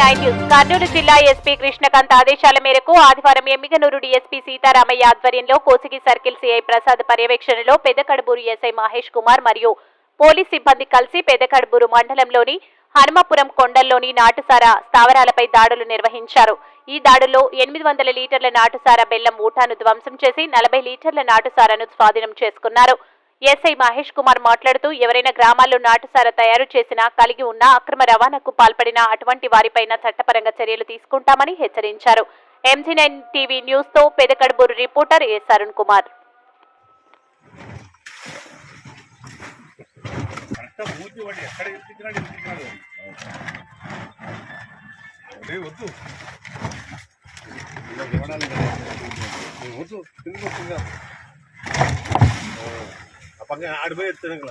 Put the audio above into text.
Nine news Kurnool జిల్లా SP Krishnakanth ఆదేశాల మేరకు ఆదివారం ఎమ్మిగనూరు డీఎస్పీ సీతారామయ్య ఆధ్వర్యంలో కోసిగి సర్కిల్ సిఐ ప్రసాద్ పర్యవేక్షణలో పెదకడబూరు ఎస్ఐ మహేష్ కుమార్ మరియు పోలీస్ సిబ్బంది కలిసి పెదకడబూరు మండలంలోని హనుమపురం కొండల్లోని నాటుసారా స్థావరాలపై దాడులు నిర్వహించారు. ఈ దాడుల్లో ఎనిమిది వందల లీటర్ల నాటుసారా బెల్లం ఊటాను ధ్వంసం చేసి నలభై లీటర్ల నాటుసారాను స్వాధీనం చేసుకున్నారు. ఎస్ఐ మహేష్ కుమార్ మాట్లాడుతూ ఎవరైనా గ్రామాల్లో నాటుసార తయారు చేసినా కలిగి ఉన్న అక్రమ రవాణాకు పాల్పడిన అటువంటి వారిపైన చట్టపరంగా చర్యలు తీసుకుంటామని హెచ్చరించారు. ఎంజీ నైన్ టీవీ న్యూస్తో పెదకడుబూరు రిపోర్టర్ ఎస్ అరుణ్ కుమార్. వద్దు. പങ്ക് അടുപ്പ് എത്തണങ്ങളായി